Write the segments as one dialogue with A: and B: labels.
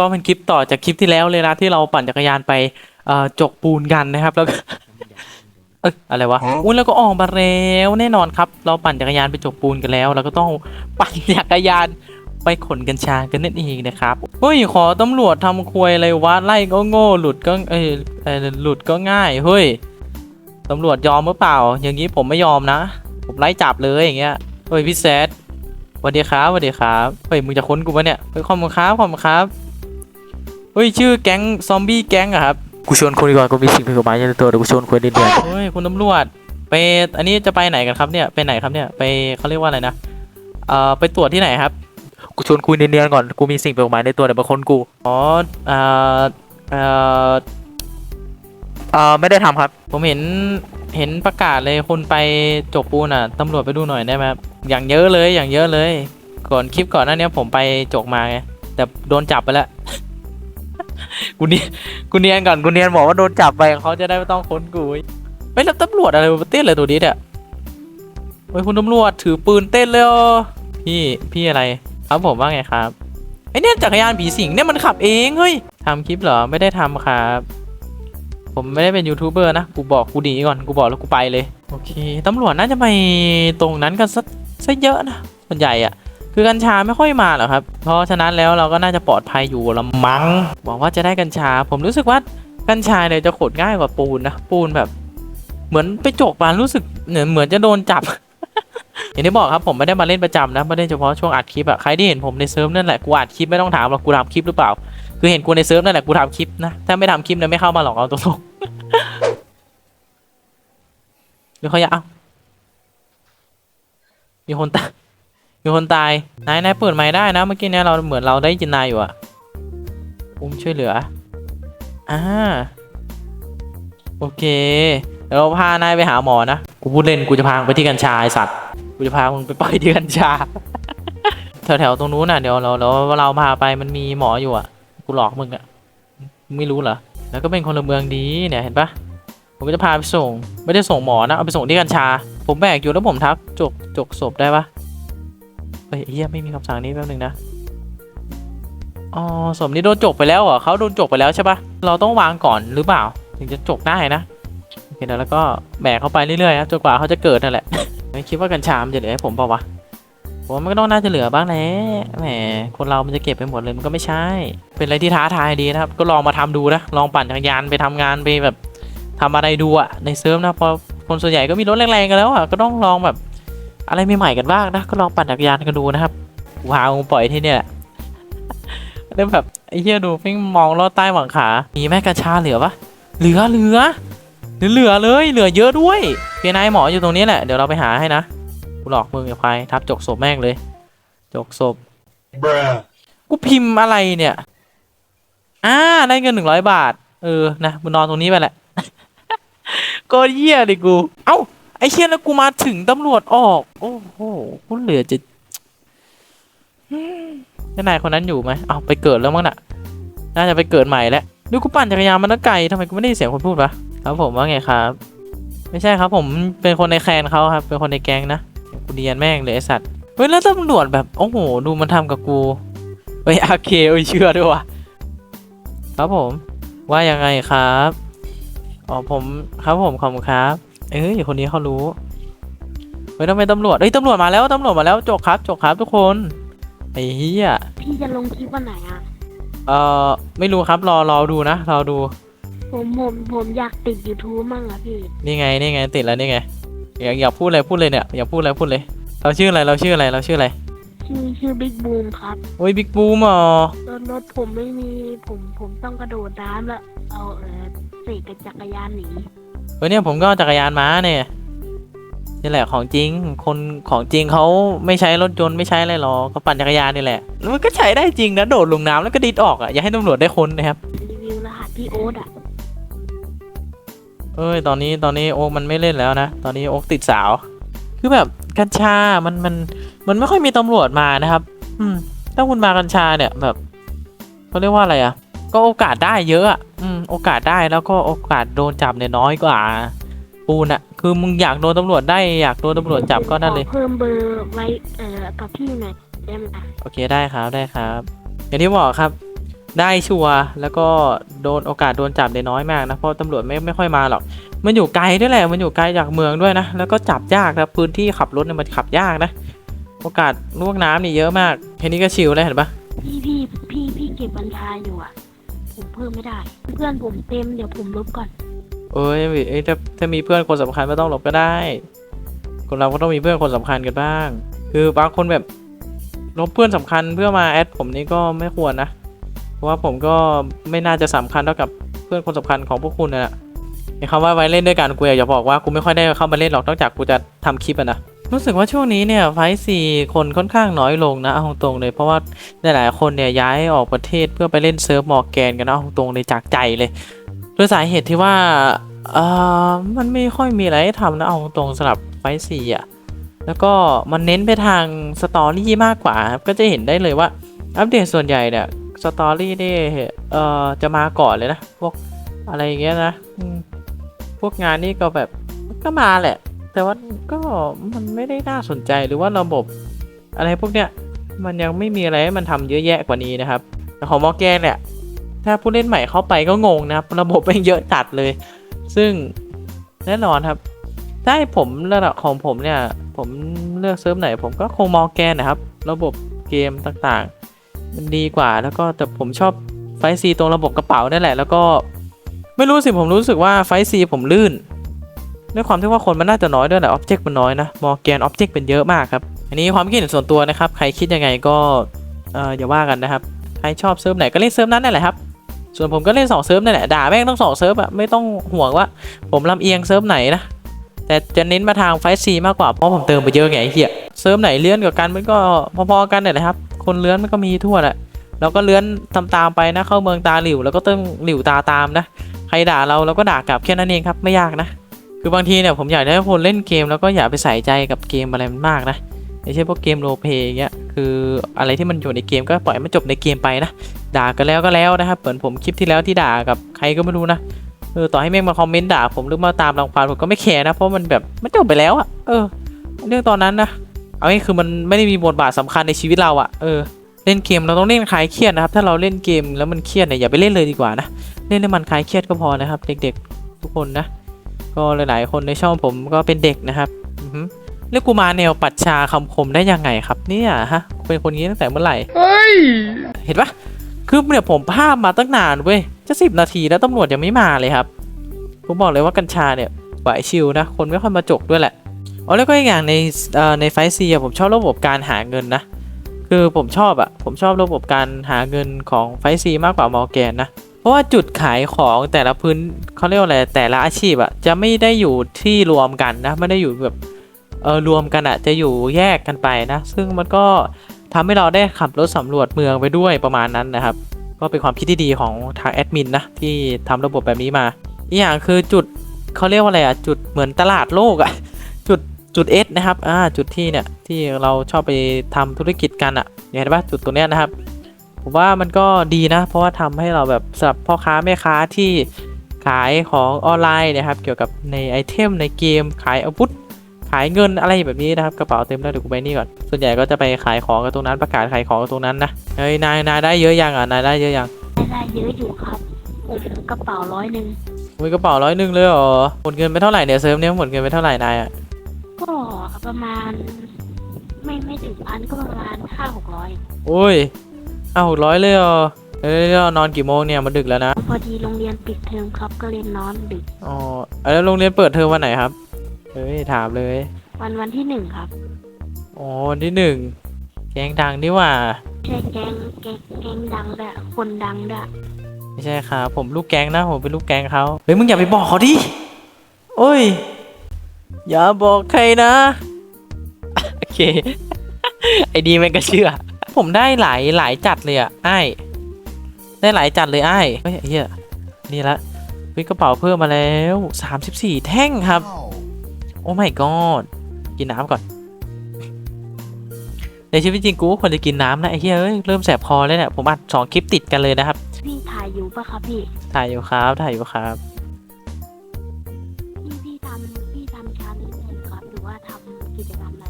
A: ก็เป็นคลิปต่อจากคลิปที่แล้วเลยนะที่เราปั่นจักรยานไปเอ่อจกปูนกันนะครับ แล้วก็เอยอะไรวะอุ้ยแล้วก็ออกมาแล้วแน่นอนครับ เราปั่นจักรยานไปจกปูนกันแล้วแล้วก็ต้องปั่นจักรยานไปขนกัญชากันนั่นเองนะครับเฮ้ยขอตำรวจทำควยอะไรวะไล่ก็โง่หลุดก็เอยเอ่อหลุดก็ง่ายเฮ้ยตำรวจยอมหรือเปล่า อย่างนี้ผมไม่ยอมนะ ผมไล่จับเลยอย่างเงี้ยเฮ้ยพี่แซดสวัสดีครับสวัสดีครับเฮ้ยมึงจะค้นกูปะเนี่ยเฮ้ยขอบคุณครับขอบคุณครับเฮ้ยชื่อแก๊งซอมบี้แก๊งอะครับกูชวนคุยก่อนกูมีสิ่งผิดกฎหมายในตัวเดี๋ยวกูชวนคุยนิดเดียวเฮ้ยคุณตำรวจไปอันนี้จะไปไหนกันครับเนี่ยไปไหนครับเนี่ยไปเขาเรียกว่าอะไรนะเอ่อไปตรวจที่ไหนครับกูชวนคุยเนียนๆก่อนกูมีสิ่งผิดกฎหมายในตัวเดี๋ยวมาค้นกูอ๋อเอ่อเอ่อเอ่อไม่ได้ทำครับ ผมเห็นเห็นประกาศเลยคนไปจกปูนอะตำรวจไปดูหน่อยได้ไหมครับอย่างเยอะเลยอย่างเยอะเลย ก่อนคลิปก่อนหน้านี้ผมไปจกมาไงแต่โดนจับไปแล้ว กูเนียนกูเนียนก่อนกูเนียนบอกว่าโดนจับไปเขาจะได้ไม่ต้องค้นกูไปแล้วตำรวจอะไรมาเต้นเลยตัวนี้เนี่ยเฮ้ยคุณตำรวจถือปืนเต้นเลยพี่พี่อะไร ครับผมว่าไงครับไอเนี่ยจักรยานผีสิงเนี่ยมันขับเองเฮ้ยทำคลิปเหรอไม่ได้ทำครับ ผมไม่ได้เป็นยูทูบเบอร์นะกูบอกกูหนีก่อนกูบอกแล้วกูไปเลยโอเคตำรวจน่าจะไปตรงนั้นกันซะซะเยอะนะส่วนใหญ่อะ คือกัญชาไม่ค่อยมาหรอกครับ เพราะฉะนั้นแล้วเราก็น่าจะปลอดภัยอยู่ละมั้งหวังว่าจะได้กัญชา ผมรู้สึกว่ากัญชาเนี่ยจะขดง่ายกว่าปูนนะปูนแบบ เหมือนไปจกมารู้สึกเหมือนเหมือนจะโดนจับ อย่างที่บอกครับผมไม่ได้มาเล่นประจำนะไม่ได้เฉพาะช่วงอัดคลิปอะใครที่เห็นผมในเซิร์ฟนั่นแหละกูอัดคลิปไม่ต้องถามหรอกกูทำคลิปหรือเปล่า คือเห็นกูในเซิร์ฟนั่นแหละกูทำคลิปนะถ้าไม่ทำคลิปเนี่ยไม่เข้ามาหรอกเอาตรงๆหรือเขาอยากมีคนตาย มีคนตายนายนายเปิดไม้ได้นะเมื่อกี้เนี่ยเราเหมือนเราได้ยินนายอยู่อะอุ้มช่วยเหลืออ่าโอเคเดี๋ยวเราพานายไปหาหมอนะกูพูดเล่นกูจะพาไปที่กัญชาไอสัตว์กูจะพามึงไปปล่อยที่กัญชาแถวๆตรงนู้นน่ะเดี๋ยวเราเราเราพาไปมันมีหมออยู่อะกูหลอกมึงอะไม่รู้เหรอแล้วก็เป็นคนละเมืองดีเนี่ยเห็นปะผมก็จะพาไปส่ง ไม่ได้ส่งหมอนะเอาไปส่งที่กัญชา ผมแบกอยู่แล้วผมทักจกจกศพได้ปะ เฮ้ยเฮียไม่มีคำสั่งนี้แป๊บนึงนะอ๋อสมนี้โดนจกไปแล้วเหรอเขาโดนจกไปแล้วใช่ปะเราต้องวางก่อนหรือเปล่า ถึงจะจกได้นะโอเคเดี๋ยวแล้วก็แบกเข้าไปเรื่อยๆครับจนกว่าเขาจะเกิดนั่นแหละไม่คิดว่ากัญชามจะเหลือให้ผมเปล่าวะผมว่ามันก็ต้องน่าจะเหลือบ้างแหละแหมคนเรามันจะเก็บไปหมดเลยมันก็ไม่ใช่ เป็นอะไรที่ท้าทายดีนะครับ ก็ลองมาทำดูนะลองปั่นจักรยานไปทำงานไปแบบทำอะไรดูอะในเซิร์ฟนะพอคนส่วนใหญ่ก็มีรถแรงๆกันแล้วอะก็ต้องลองแบบ อะไรใหม่ๆกันบ้างนะ ก็ลองปั่นจักรยานกันดูนะครับวางปล่อยที่เนี่ยและเริ่มแบบไอ้เหี้ยดูเพิ่งมองลอดใต้หวังขา มีแม่กัญชาเหลือปะเหลือเหลือเหลือเหลือเลยเหลือเยอะด้วยเพียนายหมออยู่ตรงนี้แหละ เดี๋ยวเราไปหาให้นะกูหลอกมึงกับใครทับจกศพแม่งเลย จกศพกูพิมพ์อะไรเนี่ยอ่าได้เงินหนึ่งร้อยบาท เออนะมึงนอนตรงนี้ไปแหละก็เยี่ยเลยกู เอ้า ไอ้เชี่ยแล้วกูมาถึงตำรวจออก โอ้โหกูเหลือจะแล้วนายคนนั้นอยู่ไหมเอาไปเกิดแล้วมั้งน่ะ น่าจะไปเกิดใหม่แล้วดูกูปั่นจักรยานมันตั้งไกลทำไมกูไม่ได้ยินเสียงคนพูดวะครับผมว่าไงครับ ไม่ใช่ครับผมเป็นคนในแคนเขาครับ เป็นคนในแก๊งนะกูเดียนแม่งเลยไอสัตว์เฮ้ยแล้วตำรวจแบบโอ้โหดูมันทำกับกูเฮ้ยอาเคเอ้ยเชื่อด้วยวะครับผม ว่ายังไงครับอ๋อผมครับผมขอบคุณครับ เอ้ยคนนี้เขารู้เฮ้ยทำไมตำรวจเฮ้ยตำรวจมาแล้วตำรวจมาแล้วจกครับจกครับทุกคนไอ้เหี้ย
B: พี่จะลงคลิปวันไหนอะ
A: เอ่อไม่รู้ครับรอรอดูนะรอดู
B: ผมผมผมอยากติด YouTube มั่งอะพี่
A: นี่ไงนี่ไงติดแล้วนี่ไงอยากอยากพูดอะไรพูดเลยเนี่ยอยากพูดอะไรพูดเลย เราชื่ออะไรเราชื่ออะไรเราชื่ออะไร
B: ชื่อชื่อบิ๊กบูมครับ
A: โอ้ยบิ๊กบูมอ๋อ
B: รถรถผมไม่มีผมผมต้องกระโดดน้ำแล้วเอาเออเสกกับจักรยานหนี
A: เฮ้ยเนี่ยผมก็เอาจักรยานมาเนี่ยนี่แหละของจริง คนของจริงเขาไม่ใช้รถยนต์ไม่ใช้อะไรหรอกเขาปั่นจักรยานนี่แหละแล้วมันก็ใช้ได้จริงนะโดดลงน้ำแล้วก็ดิดออกอะอย่าให้ตำรวจได้ค้นนะครับ
B: รีวิวรหัสพี่โอ๊ตอะ
A: เอ้ยตอนนี้ตอนนี้โอ๊กมันไม่เล่นแล้วนะตอนนี้โอ๊กติดสาว คือแบบกัญชา มันมันมันไม่ค่อยมีตำรวจมานะครับ อืมถ้าคุณมากัญชาเนี่ยแบบเขาเรียกว่าอะไรอะ ก็โอกาสได้เยอะอะอืม โอกาสได้แล้วก็โอกาสโดนจับเนี่ยน้อยกว่า ปูนอะคือมึงอยากโดนตำรวจได้อยากโดนตำรวจจับก็นั่นเลย
B: ขอเพิ่มเบอร์ไว้เอ่อกับพี่หน่อยได้ไหมอะ
A: โอเคได้ครับได้ครับ อย่างที่บอกครับ ได้ชัวร์แล้วก็โดนโอกาสโดนจับได้น้อยมากนะเพราะตำรวจไม่ไม่ค่อยมาหรอก มันอยู่ไกลด้วยแหละมันอยู่ไกลจากเมืองด้วยนะแล้วก็จับยากนะพื้นที่ขับรถเนี่ยมันขับยากนะ โอกาสลวกน้ำนี่เยอะมากแค่นี้ก็ชิลแล้วเห็นปะ
B: พี่พี่พี่พี่เก็บบัญชาอยู่อะผมเพิ่มไม่ได้ เพื่อนผมเต็มเดี๋ยวผมลบก่อน
A: เอ้ยเอ้ยถ้าถ้ามีเพื่อนคนสำคัญไม่ต้องหลบก็ได้ คนเราก็ต้องมีเพื่อนคนสำคัญกันบ้าง คือบางคนแบบลบเพื่อนสำคัญเพื่อมาแอดผมนี่ก็ไม่ควรนะ เพราะว่าผมก็ไม่น่าจะสำคัญเท่ากับเพื่อนคนสำคัญของพวกคุณนะนะไอ้คำว่าไว้เล่นด้วยกันกูอยากจะบอกว่ากูไม่ค่อยได้เข้ามาเล่นหรอกนอกจากกูจะทำคลิปอะนะ รู้สึกว่าช่วงนี้เนี่ยไฟสี่คนค่อนข้างน้อยลงนะเอาตรงเลยเพราะว่าหลายๆคนเนี่ยย้ายออกประเทศเพื่อไปเล่นเซิร์ฟมอร์แกนกันนะเอาตรงเลยจากใจเลยด้วยสาเหตุที่ว่าเออมันไม่ค่อยมีอะไรให้ทำนะเอาตรงสำหรับไฟสี่อะแล้วก็มันเน้นไปทางสตอรี่มากกว่าครับก็จะเห็นได้เลยว่าอัปเดตส่วนใหญ่เนี่ยสตอรี่นี่เอ่อจะมาก่อนเลยนะพวกอะไรอย่างเงี้ยนะพวกงานนี่ก็แบบก็มาแหละ แต่ว่าก็มันไม่ได้น่าสนใจหรือว่าระบบ อะไรพวกเนี้ยมันยังไม่มีอะไรให้มันทำเยอะแยะกว่านี้นะครับแต่ของมอแกนเนี่ยถ้าผู้เล่นใหม่เข้าไปก็งงนะครับ ระบบมันเยอะจัดเลย ซึ่งแน่นอนครับถ้าให้ผมระดับของผมเนี่ย ผมเลือกเซิร์ฟไหน ผมก็คงมอแกนนะครับ ระบบเกมต่างๆ มันดีกว่าแล้วก็แต่ผมชอบไฟซีตรงระบบกระเป๋านั่นแหละ แล้วก็ไม่รู้สิผมรู้สึกว่าไฟซีผมลื่น ด้วยความที่ว่าคนมันน่าจะน้อยด้วยแหละออบเจกต์มันน้อยนะมอร์แกนออบเจกต์เป็นเยอะมากครับ อันนี้ความคิดเห็นส่วนตัวนะครับ ใครคิดยังไงก็เอออย่าว่ากันนะครับ ใครชอบเซิร์ฟไหนก็เล่นเซิร์ฟนั้นนั่นแหละครับ ส่วนผมก็เล่นสองเซิร์ฟนั่นแหละ ด่าแม่งต้องสองเซิร์ฟอะไม่ต้องห่วงว่า ผมลำเอียงเซิร์ฟไหนนะ แต่จะเน้นมาทางไฟซีมากกว่า เพราะผมเติมไปเยอะไงไอ้เหี้ย เซิร์ฟไหนเลื่อนกับกันมันก็พอๆกันเนี่ยแหละครับ คนเลื่อนมันก็มีทั่วแหละเราก็เลื่อนตามๆไปนะ เข้าเมืองตาหลิวแล้วก็ต้องหลิวตาตามนะ ใครด่าเราเราก็ด่ากลับแค่นั้นเองครับ ไม่ยากนะ คือบางทีเนี่ยผมอยากให้คนเล่นเกมแล้วก็อย่าไปใส่ใจกับเกมอะไรมันมากนะไม่ใช่พวกเกมโรเพย์อย่างเงี้ยคืออะไรที่มันอยู่ในเกมก็ปล่อยมันจบในเกมไปนะด่ากันแล้วก็แล้วนะครับเหมือนผมคลิปที่แล้วที่ด่ากับใครก็ไม่รู้นะเออต่อให้แม่งมาคอมเมนต์ด่าผมหรือมาตามรังควานผมก็ไม่แคร์นะ เพราะมันแบบมันจบไปแล้วอะเออ เรื่องตอนนั้นนะเอาง่ายคือมันไม่ได้มีบทบาทสำคัญในชีวิตเราอะเออเล่นเกมเราต้องเล่นคลายเครียดนะครับ ถ้าเราเล่นเกมแล้วมันเครียดเนี่ยอย่าไปเล่นเลยดีกว่านะเล่นให้มันคลายเครียดก็พอนะครับ เด็กๆทุกคนนะ ก็หลายๆ คนในช่องผมก็เป็นเด็กนะครับอือหือแล้วกูมาแนวปัดชาคำคมได้ยังไงครับเนี่ยฮะเป็นคนนี้ตั้งแต่เมื่อไหร่เห็นปะคือเนี่ยผมภาพมาตั้งนานเว้ยจะสิบนาทีแล้วตำรวจยังไม่มาเลยครับผมบอกเลยว่ากัญชาเนี่ยไหวชิลนะคนไม่ค่อยมาจกด้วยแหละอ๋อแล้วก็อีกอย่างในเอ่อในไฟซีอะผมชอบระบบการหาเงินนะคือผมชอบอะผมชอบระบบการหาเงินของไฟซีมากกว่ามอร์แกนนะ เพราะว่าจุดขายของแต่ละพื้นเขาเรียกว่าอะไรแต่ละอาชีพอะจะไม่ได้อยู่ที่รวมกันนะไม่ได้อยู่แบบเออรวมกันอะจะอยู่แยกกันไปนะ ซึ่งมันก็ทำให้เราได้ขับรถสำรวจเมืองไปด้วยประมาณนั้นนะครับ ก็เป็นความคิดที่ดีของทางแอดมินนะที่ทำระบบแบบนี้มา อีกอย่างคือจุดเขาเรียกว่าอะไรอะจุดเหมือนตลาดโลกอะจุดจุดเอสนะครับอ่าจุดที่เนี่ยที่เราชอบไปทำธุรกิจกันอะเห็นปะจุดตรงเนี้ยนะครับ ผมว่ามันก็ดีนะ เพราะว่าทำให้เราแบบสำหรับพ่อค้าแม่ค้าที่ขายของออนไลน์นะครับ เกี่ยวกับในไอเทมในเกมขายอาวุธขายเงินอะไรแบบนี้นะครับกระเป๋าเต็มแล้วเดี๋ยวกูไปนี่ก่อนส่วนใหญ่ก็จะไปขายของกันตรงนั้นประกาศขายของกันตรงนั้นนะเฮ้ยนายนายได้เยอะยังอะนายได้เยอะยัง
B: ได้เยอะอยู่ครับผมกระเป๋าร้อยหนึ่ง
A: มีกระเป๋าร้อยหนึ่งเลยเหรอหมดเงินไปเท่าไหร่เนี่ยเซิร์ฟเนี้ยหมดเงินไปเท่าไหร่นายอะ
B: ก็ประมาณ ไม่ไม่ถึงพันก็ประมาณห้าหกร้อย
A: โอ้ย อ้าวหกร้อยเลยเหรอเอ้ยแล้วนอนกี่โมงเนี่ยมันดึกแล้วนะ
B: พอดีโรงเรียนปิดเทอมครับก็เลยนอนดึก
A: อ๋อแล้วโรงเรียนเปิดเทอมวันไหนครับเฮ้ยถามเลย
B: วันวันที่หนึ่งครับ
A: อ๋อวันที่หนึ่งแกงดังนี่หว่า
B: ใช่แกงแกงแกงดังด้วยคนดังด้วย
A: ไม่ใช่ครับผมลูกแก๊งนะผมเป็นลูกแก๊งเขาเฮ้ยมึงอย่าไปบอกเขาดิโอ้ย อย่าบอกใครนะ โอเค ไอ้ดีมันก็เชื่อ ผมได้หลายหลายจัดเลยอะไอ้ายได้หลายจัดเลยไอ้ายเฮ้ยไอ้เหี้ยนี่ละเฮ้ยกระเป๋าเพิ่มมาแล้ว 34 แท่งครับ โอ้ my god กินน้ำก่อน ในชีวิตจริงกูก็ควรจะกินน้ำนะไอ้เหี้ยเอ้ยเริ่มแสบคอแล้วเนี่ยผมอัดสองคลิปติดกันเลยนะครับ
B: พี่ถ่ายอยู่ปะครับพี่
A: ถ่ายอยู่ครับถ่ายอยู่ครับ
B: พี่พี่ทำพี่ทำชาเลนจ์อะไรครับหรือว่าทำกิจกรรมอะไรนะครับ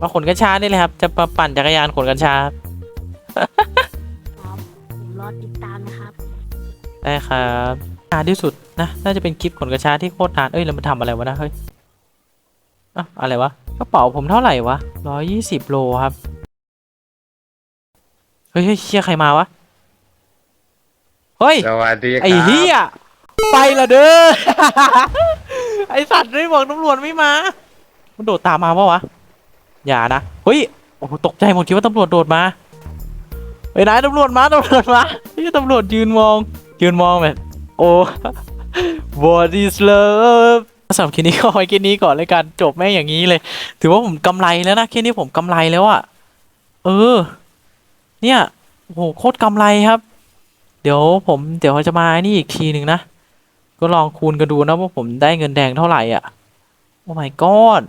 A: มาขนกัญชานี่เลยครับ จะมาปั่นจักรยานขนกัญชา
B: ครับผมรออติดตามนะครับ
A: ได้ครับนานที่สุดนะน่าจะเป็นคลิปขนกระชาที่โคตรนานเอ้ยแล้วมันทำอะไรวะนะเฮ้ยอะอะไรวะกระเป๋าผมเท่าไหร่วะร้อยยี่สิบโลครับเฮ้ยเฮ้ยเชี่ยใครมาวะเฮ้ย
C: สวัสดีครับ
A: ไอ้เฮียไปละเด้อ ไอสัตว์ไม่บอกตำรวจไม่มา มันโดดตามมาปะวะ อย่านะเฮ้ยโอ้ตกใจหมดคิดว่าตำรวจโดดมาเฮ้ยนตำรวจมาตำรวจมาที่ตำรวจยืนมอง ยืนมองแบบโอ้ what is love สำหรับคลิปนี้ก็ไว้แค่นี้ก่อนเลยกันจบแม่งอย่างนี้เลย ถือว่าผมกำไรแล้วนะแค่นี้ผมกำไรแล้วอะเออ เนี่ยโอ้โหโคตรกำไรครับ เดี๋ยวผมเดี๋ยวจะมานี่อีกทีหนึ่งนะ ก็ลองคูณกันดูนะว่าผมได้เงินแดงเท่าไหร่อะ โอ้ my god